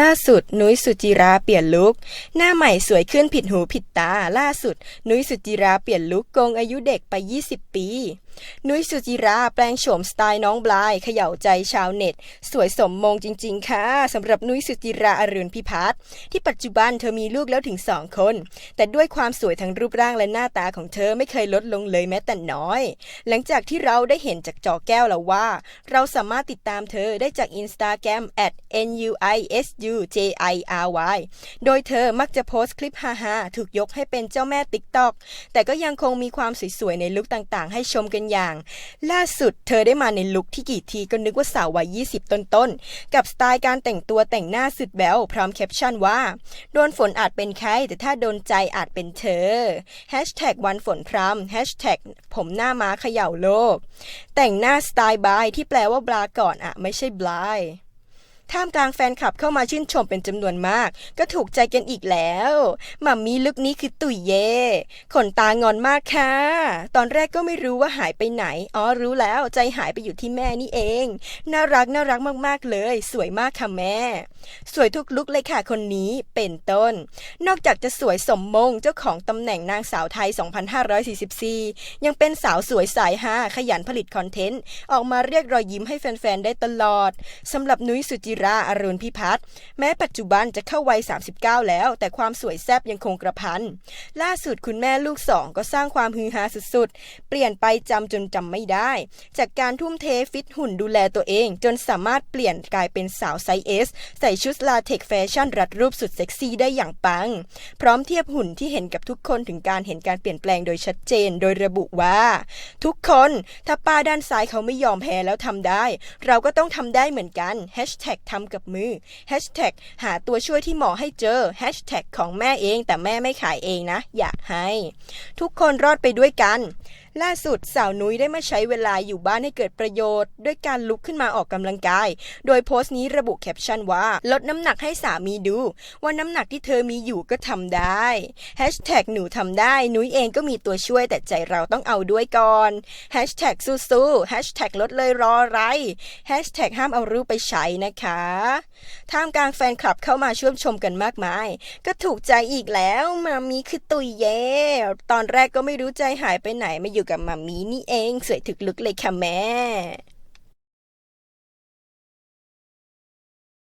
ล่าสุด นุ้ยสุจิราเปลี่ยนลุคหน้าใหม่สวยขึ้นผิดหูผิดตา ล่าสุด นุ้ยสุจิราเปลี่ยนลุคโกงอายุเด็กไป 20 ปี นุ้ยสุจิราแปลงโฉมสไตล์น้องบลายเขย่าใจชาวเน็ต สวยสมมงจริง ๆ ค่ะสำหรับนุ้ยสุจิราอรุณพิพัฒน์ที่ปัจจุบันเธอมีลูกแล้วถึงสองคน แต่ด้วยความสวยทั้งรูปร่างและหน้าตาของเธอไม่เคยลดลงเลยแม้แต่น้อย หลังจากที่เราได้เห็นจากจอแก้วแล้วว่า เราสามารถติดตามเธอได้จากอินสตาแกรม at nuisujiri โดยเธอมักจะโพสต์คลิปฮาๆถูกยกให้เป็นเจ้าแม่ติ๊กต็อกแต่ก็ยังคงมีความสวยๆในลุคต่างๆ ให้ชมกันอย่าง ล่าสุดเธอได้มาในลุคที่กี่ทีก็นึกว่าสาววัย 20 ต้นๆ กับสไตล์การแต่งตัวแต่งหน้าสุดแบวพร้อมแคปชั่นว่า โดนฝนอาจเป็นใคร แต่ถ้าโดนใจอาจเป็นเธอ Hashtag วันฝนพรำ Hashtag ผมหน้าม้าเขย่าโลก แต่งหน้าสไตล์บายที่แปลว่าบลาก่อนอะไม่ใช่บลาย ท่ามกลางแฟนคลับเข้ามาชื่นชมเป็นจำนวนมาก ก็ถูกใจกันอีกแล้วมัมมี่ลุคนี้คือตุ๋ยเย่ขนตางอนมากค่ะ ตอนแรกก็ไม่รู้ว่าหายไปไหน อ๋อรู้แล้วใจหายไปอยู่ที่แม่นี่เอง น่ารักน่ารักมากๆเลย สวยมากค่ะแม่ สวยทุกลุกเลยค่ะคนนี้เป็นต้น นอกจากจะสวยสมมงเจ้าของตำแหน่งนางสาวไทย 2544 ยังเป็นสาวสวยสายฮาขยันผลิตคอนเทนต์ ออกมาเรียกรอยยิ้มให้แฟนๆได้ตลอดสำหรับนุ้ยสุจิราอรุณพิพัฒน์แม้ปัจจุบันจะเข้าวัย 39 แล้ว แต่ความสวยแซ่บยังคงกระพัน ล่าสุดคุณแม่ลูกสองก็สร้างความฮือฮาสุดๆ เปลี่ยนไปจำจนจำไม่ได้ จากการทุ่มเทฟิตหุ่นดูแลตัวเอง จนสามารถเปลี่ยนกลายเป็นสาวไซส์เอสใส่ชุดลาเทกแฟชั่นรัดรูปสุดเซ็กซี่ได้อย่างปัง พร้อมเทียบหุ่นที่เห็นกับทุกคนถึงการเห็นการเปลี่ยนแปลงโดยชัดเจน โดยระบุว่า ทุกคนถ้าป้าด้านซ้ายเขาไม่ยอมแพ้แล้วทำได้ เราก็ต้องทำได้เหมือนกันทำกับมือ Hashtag หาตัวช่วยที่เหมาะให้เจอ Hashtag ของแม่เองแต่แม่ไม่ขายเองนะ อยากให้ ทุกคนรอดไปด้วยกัน ล่าสุดสาวนุ้ยได้มาใช้เวลาอยู่บ้านให้เกิดประโยชน์ ด้วยการลุกขึ้นมาออกกำลังกาย โดยโพสต์นี้ระบุแคปชั่นว่า ลดน้ำหนักให้สามีดู ว่าน้ำหนักที่เธอมีอยู่ก็ทำได้ Hashtag หนูทำได้ นุ้ยเองก็มีตัวช่วยแต่ใจเราต้องเอาด้วยก่อน Hashtag สู้ๆ Hashtag ลดเลยรอไร Hashtag ห้ามเอารูปไปใช้นะคะท่ามกลางแฟนคลับเข้ามาชื่นชมกันมากมาย ก็ถูกใจอีกแล้วมามีคือตุยเย่ตอนแรกก็ไม่รู้ใจหายไปไหนมาอยู่กับมามีนี่เอง สวยถึกลุกเลยค่ะแม่